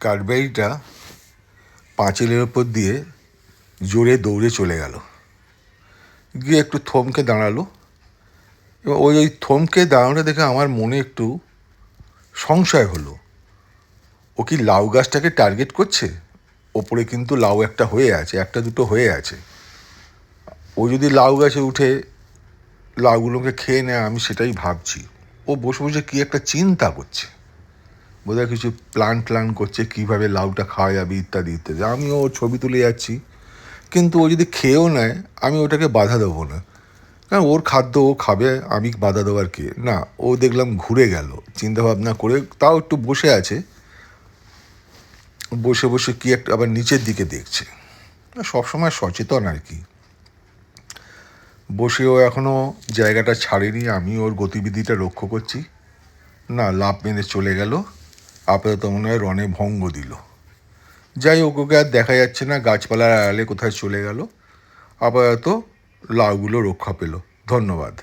কাঠবেড়িটা পাঁচিলের ওপর দিয়ে জোরে দৌড়ে চলে গেল। গিয়ে একটু থমকে দাঁড়াল। এবার ওই ওই থমকে দাঁড়ানোটা দেখে আমার মনে একটু সংশয় হলো। ও কি লাউ গাছটাকে টার্গেট করছে? ওপরে কিন্তু লাউ একটা হয়ে আছে, একটা দুটো হয়ে আছে। ও যদি লাউ গাছে উঠে লাউগুলোকে খেয়ে নেয়, আমি সেটাই ভাবছি। ও বসে বসে কী একটা চিন্তা করছে। বোধহয় কিছু প্ল্যান ট্ল্যান করছে কীভাবে লাউটা খাওয়া যাবে ইত্যাদি ইত্যাদি। আমিও ছবি তুলে যাচ্ছি। কিন্তু ও যদি খেয়েও নেয়, আমি ওটাকে বাধা দেবো না। কারণ ওর খাদ্য ও খাবে, আমি বাধা দেওয়ার কে। না, ও দেখলাম ঘুরে গেল চিন্তা ভাবনা করে, তাও একটু বসে আছে। বসে বসে কি একটা আবার নিচের দিকে দেখছে। সবসময় সচেতন আর কি। বসে ও এখনও জায়গাটা ছাড়েনি আমি ওর গতিবিধিটা লক্ষ্য করছি। না লাভ মেরে চলে গেল। আপাতত মনে হয় রনে ভঙ্গ দিল। যাই হোক, ওকে আর দেখা যাচ্ছে না, গাছপালার আড়ালে কোথায় চলে গেল। আপাতত লাউগুলো রক্ষা পেল। ধন্যবাদ।